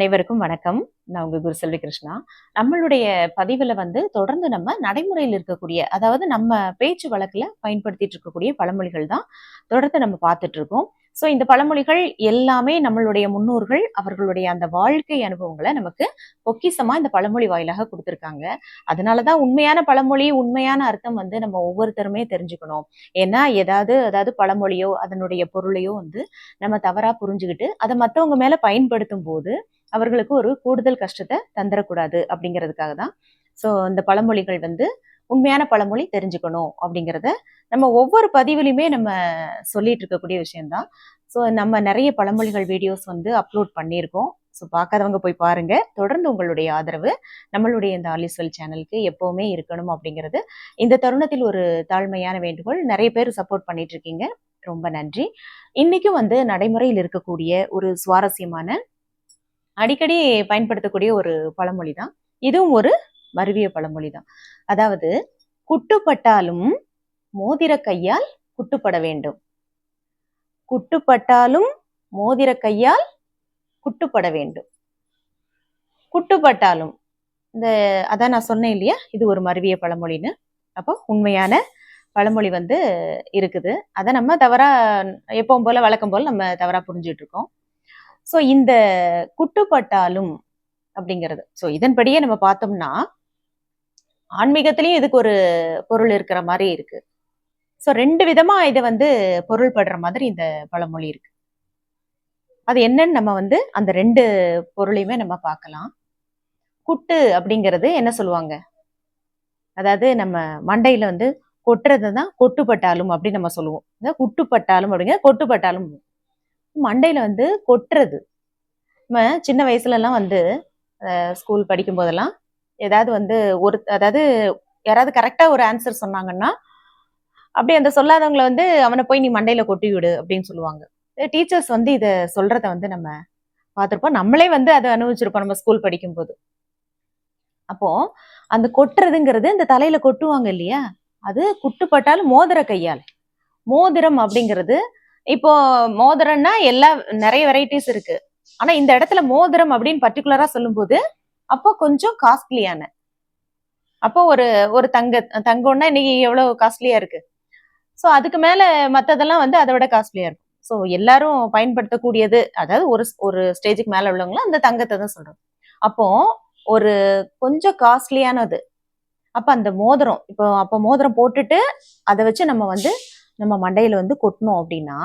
அனைவருக்கும் வணக்கம். நான் உங்க குரு செல்வி கிருஷ்ணா. நம்மளுடைய பதிவுல வந்து தொடர்ந்து நம்ம நடைமுறையில் இருக்கக்கூடிய அதாவது நம்ம பேச்சு வழக்குல பயன்படுத்திட்டு இருக்கக்கூடிய பழமொழிகள் தான் தொடர்ந்து நம்ம பார்த்துட்டு இருக்கோம். ஸோ இந்த பழமொழிகள் எல்லாமே நம்மளுடைய முன்னோர்கள் அவர்களுடைய அந்த வாழ்க்கை அனுபவங்களை நமக்கு பொக்கிசமா இந்த பழமொழி வாயிலாக கொடுத்துருக்காங்க. அதனாலதான் உண்மையான பழமொழி உண்மையான அர்த்தம் வந்து நம்ம ஒவ்வொருத்தருமே தெரிஞ்சுக்கணும். ஏன்னா ஏதாவது அதாவது பழமொழியோ அதனுடைய பொருளையோ வந்து நம்ம தவறா புரிஞ்சுக்கிட்டு அதை மற்றவங்க மேல பயன்படுத்தும் போது அவர்களுக்கு ஒரு கூடுதல் கஷ்டத்தை தந்துடக்கூடாது அப்படிங்கிறதுக்காக தான் ஸோ இந்த பழமொழிகள் வந்து உண்மையான பழமொழி தெரிஞ்சுக்கணும் அப்படிங்கிறத நம்ம ஒவ்வொரு பதிவுலையுமே நம்ம சொல்லிட்டு இருக்கக்கூடிய விஷயம்தான். ஸோ நம்ம நிறைய பழமொழிகள் வீடியோஸ் வந்து அப்லோட் பண்ணியிருக்கோம். ஸோ பார்க்காதவங்க போய் பாருங்க. தொடர்ந்து உங்களுடைய ஆதரவு நம்மளுடைய இந்த ஆலிஸ்வெல் சேனலுக்கு எப்பவுமே இருக்கணும் அப்படிங்கிறது இந்த தருணத்தில் ஒரு தாழ்மையான வேண்டுகோள். நிறைய பேர் சப்போர்ட் பண்ணிட்டு இருக்கீங்க ரொம்ப நன்றி. இன்னைக்கும் வந்து நடைமுறையில் இருக்கக்கூடிய ஒரு சுவாரஸ்யமான அடிக்கடி பயன்படுத்தக்கூடிய ஒரு பழமொழி தான் இதுவும் ஒரு மருவிய பழமொழி தான் அதாவது குட்டுப்பட்டாலும் மோதிர கையால் குட்டுப்பட வேண்டும். குட்டுப்பட்டாலும் மோதிர கையால் குட்டுப்பட வேண்டும். குட்டுப்பட்டாலும் இந்த அதான் நான் சொன்னேன் இல்லையா? இது ஒரு மருவிய பழமொழின்னு. அப்போ உண்மையான பழமொழி வந்து இருக்குது. அதை நம்ம தவறா எப்பவும் போல் வழக்கம் போல் நம்ம தவறாக புரிஞ்சுட்டு இருக்கோம். ஸோ இந்த குட்டுப்பட்டாலும் அப்படிங்கிறது. ஸோ இதன்படியே நம்ம பார்த்தோம்னா ஆன்மீகத்திலையும் இதுக்கு ஒரு பொருள் இருக்கிற மாதிரி இருக்கு. ஸோ ரெண்டு விதமா இதை வந்து பொருள் படுற மாதிரி இந்த பழமொழி இருக்கு. அது என்னன்னு நம்ம வந்து அந்த ரெண்டு பொருளையுமே நம்ம பார்க்கலாம். குட்டு அப்படிங்கிறது என்ன சொல்லுவாங்க? அதாவது நம்ம மண்டையில வந்து கொட்டுறது தான் கொட்டுப்பட்டாலும் அப்படின்னு நம்ம சொல்லுவோம். குட்டுப்பட்டாலும் அப்படிங்கிற கொட்டுப்பட்டாலும் மண்டையில வந்து கொட்டுறது. நம்ம சின்ன வயசுலலாம் வந்து ஸ்கூல் படிக்கும் போதெல்லாம் ஏதாவது வந்து ஒரு அதாவது யாராவது கரெக்டாக ஒரு ஆன்சர் சொன்னாங்கன்னா அப்படி அந்த சொல்லாதவங்களை வந்து அவனை போய் நீ மண்டையில கொட்டி விடு அப்படின்னு சொல்லுவாங்க. டீச்சர்ஸ் வந்து இதை சொல்றத வந்து நம்ம பார்த்துருப்போம். நம்மளே வந்து அதை அனுபவிச்சிருப்போம் நம்ம ஸ்கூல் படிக்கும் போது அப்போ அந்த கொட்டுறதுங்கிறது இந்த தலையில கொட்டுவாங்க இல்லையா? அது குட்டுப்பட்டாலும் மோதிர கையால். மோதிரம் அப்படிங்கிறது இப்போ மோதிரம்னா எல்லா நிறைய வெரைட்டிஸ் இருக்கு. ஆனா இந்த இடத்துல மோதிரம் அப்படின்னு பர்டிகுலரா சொல்லும்போது அப்போ கொஞ்சம் காஸ்ட்லியான அப்போ ஒரு ஒரு தங்க தங்கம்னா இன்னைக்கு எவ்வளவு காஸ்ட்லியா இருக்கு? ஸோ அதுக்கு மேல மத்ததெல்லாம் வந்து அதை விட காஸ்ட்லியா இருக்கும். ஸோ எல்லாரும் பயன்படுத்தக்கூடியது அதாவது ஒரு ஒரு ஸ்டேஜுக்கு மேல உள்ளவங்களும் அந்த தங்கத்தை தான் சொல்றோம். அப்போ ஒரு கொஞ்சம் காஸ்ட்லியானது அப்ப அந்த மோதிரம் இப்போ அப்போ மோதிரம் போட்டுட்டு அதை வச்சு நம்ம வந்து நம்ம மண்டையில வந்து கொட்டணும் அப்படின்னா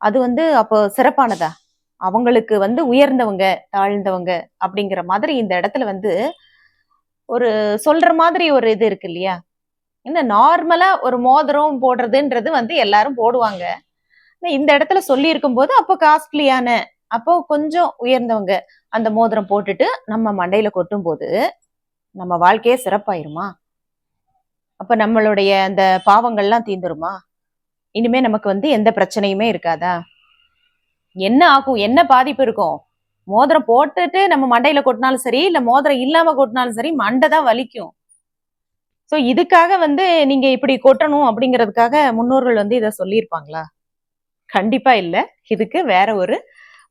அது வந்து அப்போ சிறப்பானதா? அவங்களுக்கு வந்து உயர்ந்தவங்க தாழ்ந்தவங்க அப்படிங்கிற மாதிரி இந்த இடத்துல வந்து ஒரு சொல்ற மாதிரி ஒரு இது இருக்கு இல்லையா? என்ன நார்மலா ஒரு மோதிரம் போடுறதுன்றது வந்து எல்லாரும் போடுவாங்க. இந்த இடத்துல சொல்லி இருக்கும் போது அப்போ காஸ்ட்லியான அப்போ கொஞ்சம் உயர்ந்தவங்க அந்த மோதிரம் போட்டுட்டு நம்ம மண்டையில கொட்டும் போது நம்ம வாழ்க்கையே சிறப்பாயிருமா? அப்ப நம்மளுடைய அந்த பாவங்கள்லாம் தீந்துருமா இனிமே நமக்கு வந்து எந்த பிரச்சனையுமே இருக்காதா? என்ன ஆகும்? என்ன பாதிப்பு இருக்கும்? மோதிரம் போட்டுட்டு நம்ம மண்டையில கொட்டினாலும் சரி இல்ல மோதிரம் இல்லாம கொட்டினாலும் சரி மண்டை தான் வலிக்கும். சோ இதுக்காக வந்து நீங்க இப்படி கொட்டணும் அப்படிங்கிறதுக்காக முன்னோர்கள் வந்து இதை சொல்லியிருப்பாங்களா? கண்டிப்பா இல்ல. இதுக்கு வேற ஒரு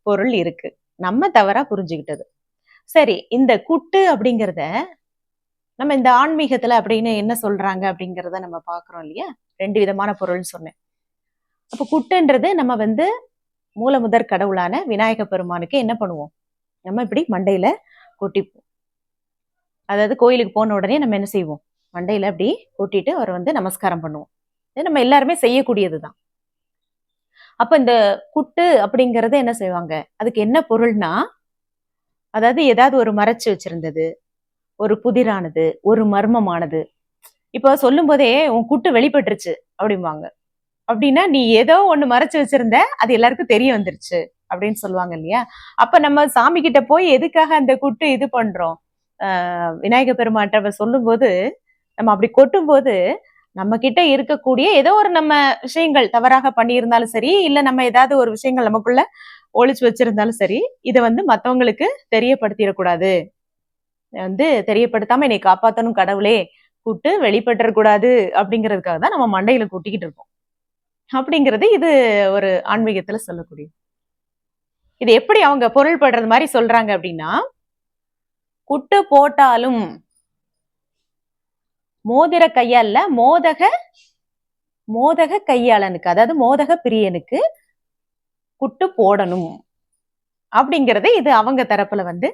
பொருள் இருக்கு. நம்ம தவறா புரிஞ்சுக்கிட்டது. சரி இந்த குட்டு அப்படிங்கிறத நம்ம இந்த ஆன்மீகத்துல அப்படின்னு என்ன சொல்றாங்க அப்படிங்கிறத நம்ம பாக்குறோம் இல்லையா? ரெண்டு விதமான பொருள்னு சொன்னேன். அப்ப குட்டுன்றது நம்ம வந்து மூலமுதற் கடவுளான விநாயக பெருமானுக்கு என்ன பண்ணுவோம்? நம்ம இப்படி மண்டையில கொட்டிப்போம். அதாவது கோயிலுக்கு போன உடனே நம்ம என்ன செய்வோம்? மண்டையில அப்படி கொட்டிட்டு அவரை வந்து நமஸ்காரம் பண்ணுவோம். இது நம்ம எல்லாருமே செய்யக்கூடியதுதான். அப்ப இந்த குட்டு அப்படிங்கறது என்ன செய்வாங்க? அதுக்கு என்ன பொருள்னா அதாவது ஏதாவது ஒரு மறைச்சு வச்சிருந்தது ஒரு புதிரானது ஒரு மர்மமானது. இப்போ சொல்லும் போதே உன் குட்டு வெளிப்பட்டுருச்சு அப்படிம்பாங்க. அப்படின்னா நீ ஏதோ ஒண்ணு மறைச்சு வச்சிருந்த அது எல்லாருக்கும் தெரிய வந்துருச்சு அப்படின்னு சொல்லுவாங்க இல்லையா? அப்ப நம்ம சாமி கிட்ட போய் எதுக்காக அந்த குட்டு இது பண்றோம்? ஆஹ் விநாயக பெருமாட்ட சொல்லும் போது நம்ம அப்படி கொட்டும் போது நம்ம கிட்ட இருக்கக்கூடிய ஏதோ ஒரு நம்ம விஷயங்கள் தவறாக பண்ணியிருந்தாலும் சரி இல்ல நம்ம ஏதாவது ஒரு விஷயங்கள் நமக்குள்ள ஒழிச்சு வச்சிருந்தாலும் சரி இதை வந்து மத்தவங்களுக்கு தெரியப்படுத்திடக்கூடாது. வந்து தெரியப்படுத்தாம என்னை காப்பாத்தணும் கடவுளே. கூட்டு வெளிப்பட்டுறக்கூடாது அப்படிங்கிறதுக்காக தான் நம்ம மண்டையில கூட்டிக்கிட்டு இருக்கோம். அப்படிங்கிறது இது ஒரு ஆன்மீகத்துல சொல்லக்கூடிய இது எப்படி அவங்க பொருள் படுறது மாதிரி சொல்றாங்க அப்படின்னா குட்டு போட்டாலும் மோதிர கையால மோதக மோதக கையாளனுக்கு அதாவது மோதக பிரியனுக்கு குட்டு போடணும். அப்படிங்கறது இது அவங்க தரப்புல வந்து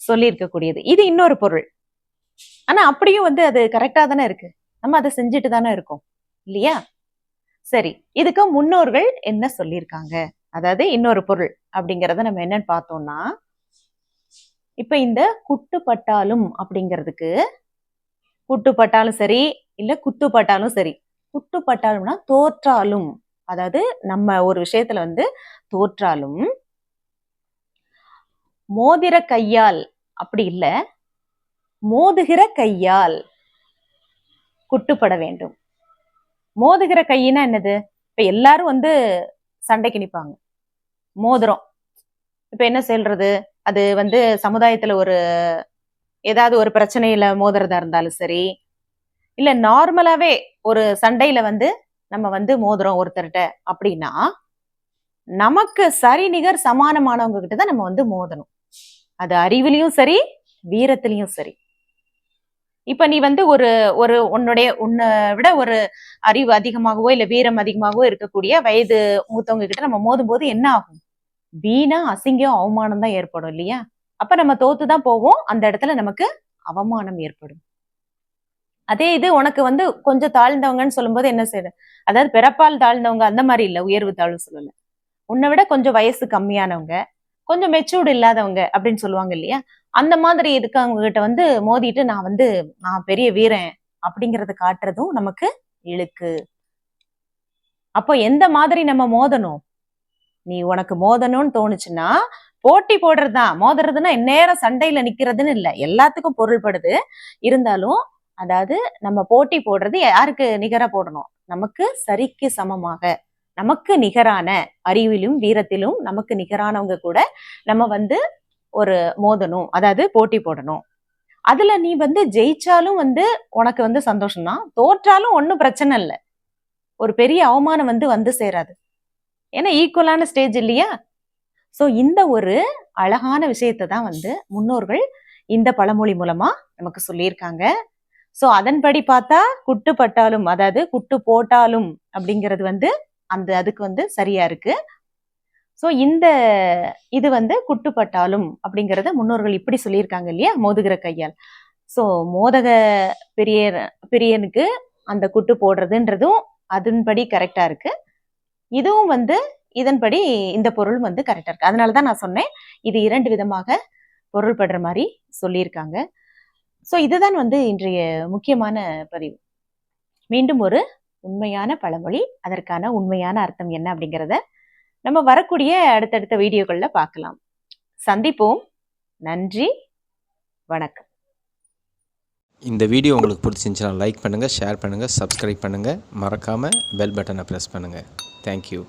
சொல்லியிருக்கக்கூடியது. இது இன்னொரு பொருள். ஆனா அப்படியும் வந்து அது கரெக்டா தானே இருக்கு. நம்ம அதை செஞ்சுட்டு தானே இருக்கோம். இல்லையா? சரி இதுக்கு முன்னோர்கள் என்ன சொல்லியிருக்காங்க? அதாவது இன்னொரு பொருள் அப்படிங்கறத நம்ம என்னன்னு பார்த்தோம்னா இப்ப இந்த குட்டுப்பட்டாலும் அப்படிங்கிறதுக்கு குட்டுப்பட்டாலும் சரி இல்ல குத்துப்பட்டாலும் சரி குட்டுப்பட்டாலும்னா தோற்றாலும். அதாவது நம்ம ஒரு விஷயத்துல வந்து தோற்றாலும் மோதிர கையால் அப்படி இல்ல. மோதுகிற கையால் குட்டுப்பட வேண்டும். மோதுகிற கையினா என்னது? இப்ப எல்லாரும் வந்து சண்டைக்கு நிப்பாங்க. மோதிரம் இப்ப என்ன சொல்றது? அது வந்து சமுதாயத்துல ஒரு ஏதாவது ஒரு பிரச்சனையில மோதுறதா இருந்தாலும் சரி. இல்ல நார்மலாவே ஒரு சண்டையில வந்து நம்ம வந்து மோதுறோம் ஒருத்தர்கிட்ட அப்படின்னா நமக்கு சரி நிகர் சமானமானவங்க கிட்ட தான் நம்ம வந்து மோதணும். அது அறிவிலையும் சரி வீரத்திலையும் சரி. இப்ப நீ வந்து ஒரு ஒரு உன்னுடைய உன்னை விட ஒரு அறிவு அதிகமாகவோ இல்ல வீரம் அதிகமாகவோ இருக்கக்கூடிய வயது மூத்தவங்க கிட்ட நம்ம மோதும் போது என்ன ஆகும்? வீணா அசிங்கம் அவமானம் தான் ஏற்படும் இல்லையா? அப்ப நம்ம தோத்து தான் போவோம். அந்த இடத்துல நமக்கு அவமானம் ஏற்படும். அதே இது உனக்கு வந்து கொஞ்சம் தாழ்ந்தவங்கன்னு சொல்லும்போது என்ன செய்யுது? அதாவது பிறப்பால் தாழ்ந்தவங்க அந்த மாதிரி இல்லை உயர்வு தாழ்வு சொல்லல. உன்னை விட கொஞ்சம் வயசு கம்மியானவங்க கொஞ்சம் மெச்சூர்டு இல்லாதவங்க அப்படின்னு சொல்லுவாங்க இல்லையா? அந்த மாதிரி இருக்கவங்க கிட்ட வந்து மோதிட்டு நான் வந்து நான் பெரிய வீரன் அப்படிங்கறத காட்டுறதும் நமக்கு இழுக்கு. அப்போ எந்த மாதிரி நம்ம மோதணும்? நீ உனக்கு மோதணும்னு தோணுச்சுன்னா போட்டி போடுறதுதான். மோதுறதுன்னா நேரம் சண்டையில நிக்கிறதுன்னு இல்ல. எல்லாத்துக்கும் பொருள்படுது. இருந்தாலும் அதாவது நம்ம போட்டி போடுறது யாருக்கு நிகரா போடணும்? நமக்கு சரிக்கு சமமாக. நமக்கு நிகரான அறிவிலும் வீரத்திலும் நமக்கு நிகரானவங்க கூட நம்ம வந்து ஒரு மோதணும். அதாவது போட்டி போடணும். அதுல நீ வந்து ஜெயிச்சாலும் வந்து உனக்கு வந்து சந்தோஷம் தான் தோற்றாலும் ஒன்றும் பிரச்சனை இல்லை. ஒரு பெரிய அவமானம் வந்து வந்து சேராது. ஏன்னா ஈக்குவலான ஸ்டேஜ் இல்லையா? ஸோ இந்த ஒரு அழகான விஷயத்தை தான் வந்து முன்னோர்கள் இந்த பழமொழி மூலமா நமக்கு சொல்லியிருக்காங்க. ஸோ அதன்படி பார்த்தா குட்டு பட்டாலும் அதாவது குட்டு போட்டாலும் அப்படிங்கிறது வந்து அந்த அதுக்கு வந்து சரியா இருக்கு. ஸோ இந்த இது வந்து குட்டுப்பட்டாலும் அப்படிங்கறத முன்னோர்கள் இப்படி சொல்லியிருக்காங்க இல்லையா? மோதுகிற கையால். ஸோ மோதக பெரிய பெரியனுக்கு அந்த குட்டு போடுறதுன்றதும் அதன்படி கரெக்டா இருக்கு. இதுவும் வந்து இதன்படி இந்த பொருள் வந்து கரெக்டாக இருக்கு. அதனால தான் நான் சொன்னேன் இது இரண்டு விதமாக பொருள்படுற மாதிரி சொல்லியிருக்காங்க. ஸோ இதுதான் வந்து இன்றைய முக்கியமான பதிவு. மீண்டும் ஒரு உண்மையான பழமொழி அதற்கான உண்மையான அர்த்தம் என்ன அப்படிங்கிறத நம்ம வரக்கூடிய அடுத்தடுத்த வீடியோக்களில் பார்க்கலாம். சந்திப்போம். நன்றி. வணக்கம். இந்த வீடியோ உங்களுக்கு பிடிச்சிருந்துச்சுன்னா லைக் பண்ணுங்கள் ஷேர் பண்ணுங்கள் சப்ஸ்கிரைப் பண்ணுங்கள் மறக்காமல் பெல் பட்டனை ப்ரெஸ் பண்ணுங்கள் தேங்க்யூ